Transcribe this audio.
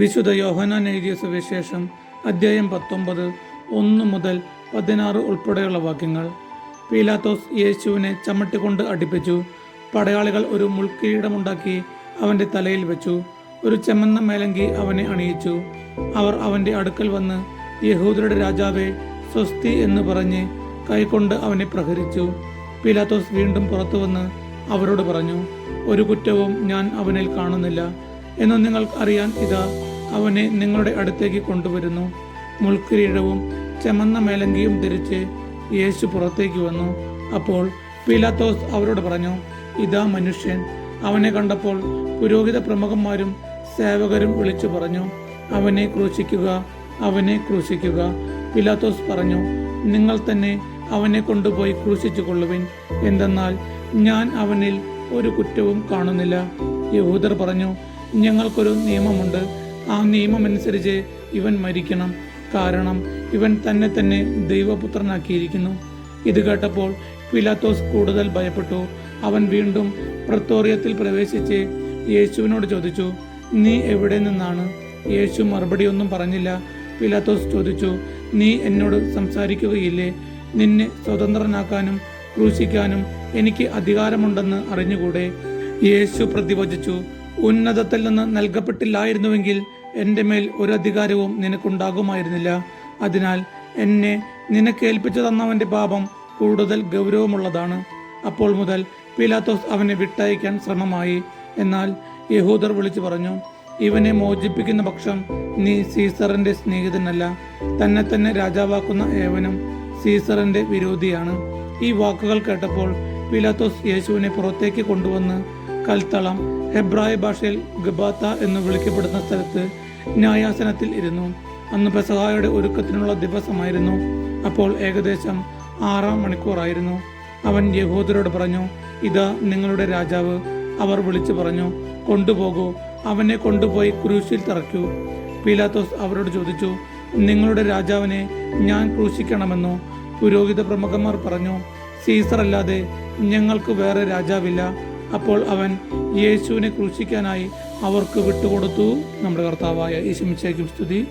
വിശുദ്ധ യോഹനാൻ എഴുതിയ സുവിശേഷം അദ്ധ്യായം പത്തൊമ്പത് ഒന്ന് മുതൽ പതിനാറ് ഉൾപ്പെടെയുള്ള വാക്യങ്ങൾ. പീലാത്തോസ് യേശുവിനെ ചമ്മട്ടിക്കൊണ്ട് അടിപ്പിച്ചു. പടയാളികൾ ഒരു മുൾക്കിരീടമുണ്ടാക്കി അവന്റെ തലയിൽ വെച്ചു. ഒരു ചെമ്മന്ന മേലങ്കി അവനെ അണിയിച്ചു. അവർ അവന്റെ അടുക്കൽ വന്ന് യഹൂദരുടെ രാജാവെ സ്വസ്തി എന്ന് പറഞ്ഞ് കൈകൊണ്ട് അവനെ പ്രഹരിച്ചു. പീലാത്തോസ് വീണ്ടും പുറത്തു വന്ന് അവരോട് പറഞ്ഞു ഒരു കുറ്റവും ഞാൻ അവനിൽ കാണുന്നില്ല. എന്ന് നിങ്ങൾക്ക് അറിയാൻ ഇതാ അവനെ നിങ്ങളുടെ അടുത്തേക്ക് കൊണ്ടുവരുന്നു. മുൾക്കിരീടവും ചെമന്ന മേലങ്കിയും ധരിച്ച് യേശു പുറത്തേക്ക് വന്നു. അപ്പോൾ പീലാത്തോസ് അവരോട് പറഞ്ഞു ഇതാ മനുഷ്യൻ. അവനെ കണ്ടപ്പോൾ പുരോഹിത പ്രമുഖന്മാരും സേവകരും വിളിച്ചു പറഞ്ഞു അവനെ ക്രൂശിക്കുക അവനെ ക്രൂശിക്കുക. പിലാത്തോസ് പറഞ്ഞു നിങ്ങൾ തന്നെ അവനെ കൊണ്ടുപോയി ക്രൂശിച്ചു കൊള്ളുവിൻ. എന്തെന്നാൽ ഞാൻ അവനിൽ ഒരു കുറ്റവും കാണുന്നില്ല. യഹൂദർ പറഞ്ഞു ഞങ്ങൾക്കൊരു നിയമമുണ്ട്. ആ നിയമമനുസരിച്ച് ഇവൻ മരിക്കണം. കാരണം ഇവൻ തന്നെ തന്നെ ദൈവപുത്രനാക്കിയിരിക്കുന്നു. ഇത് കേട്ടപ്പോൾ പിലാത്തോസ് കൂടുതൽ ഭയപ്പെട്ടു. അവൻ വീണ്ടും പ്രത്തോറിയത്തിൽ പ്രവേശിച്ച് യേശുവിനോട് ചോദിച്ചു നീ എവിടെ നിന്നാണ്? യേശു മറുപടി ഒന്നും പറഞ്ഞില്ല. പിലാത്തോസ് ചോദിച്ചു നീ എന്നോട് സംസാരിക്കുകയില്ലേ? നിന്നെ സ്വതന്ത്രനാക്കാനും ക്രൂശിക്കാനും എനിക്ക് അധികാരമുണ്ടെന്ന് അറിഞ്ഞുകൂടെ? യേശു പ്രതിവചിച്ചു ഉന്നതത്തിൽ നിന്ന് നൽകപ്പെട്ടില്ലായിരുന്നുവെങ്കിൽ എന്റെ മേൽ ഒരു അധികാരവും നിനക്കുണ്ടാകുമായിരുന്നില്ല. അതിനാൽ എന്നെ നിനക്ക് ഏൽപ്പിച്ചു തന്നവന്റെ പാപം കൂടുതൽ ഗൗരവമുള്ളതാണ്. അപ്പോൾ മുതൽ പിലാത്തോസ് അവനെ വിട്ടയക്കാൻ ശ്രമമായി. എന്നാൽ യഹൂദർ വിളിച്ചു പറഞ്ഞു ഇവനെ മോചിപ്പിക്കുന്ന പക്ഷം നീ സീസറിന്റെ സ്നേഹിതനല്ല. തന്നെ തന്നെ രാജാവാക്കുന്ന ഏവനും സീസറിന്റെ വിരോധിയാണ്. ഈ വാക്കുകൾ കേട്ടപ്പോൾ പിലാത്തോസ് യേശുവിനെ പുറത്തേക്ക് കൊണ്ടുവന്ന് കൽത്തളം ഹെബ്രായ ഭാഷയിൽ ഗബാത്ത എന്ന് വിളിക്കപ്പെടുന്ന സ്ഥലത്ത് ന്യായാസനത്തിൽ ഇരുന്നു. അന്ന് പെസഹായുടെ ഒരുക്കത്തിനുള്ള ദിവസമായിരുന്നു. അപ്പോൾ ഏകദേശം ആറാം മണിക്കൂറായിരുന്നു. അവൻ യഹൂദരോട് പറഞ്ഞു ഇതാ നിങ്ങളുടെ രാജാവ്. അവർ വിളിച്ചു പറഞ്ഞു കൊണ്ടുപോകൂ. അവനെ കൊണ്ടുപോയി ക്രൂശിൽ തറയ്ക്കൂ. പീലാത്തോസ് അവരോട് ചോദിച്ചു നിങ്ങളുടെ രാജാവിനെ ഞാൻ ക്രൂശിക്കണമെന്നോ? പുരോഹിത പ്രമുഖന്മാർ പറഞ്ഞു സീസർ അല്ലാതെ ഞങ്ങൾക്ക് വേറെ രാജാവില്ല. അപ്പോൾ അവൻ യേശുവിനെ ക്രൂശിക്കാനായി അവർക്ക് വിട്ടുകൊടുത്തു. നമ്മുടെ കർത്താവായ യേശുമിച്ചേക്കും സ്തുതി.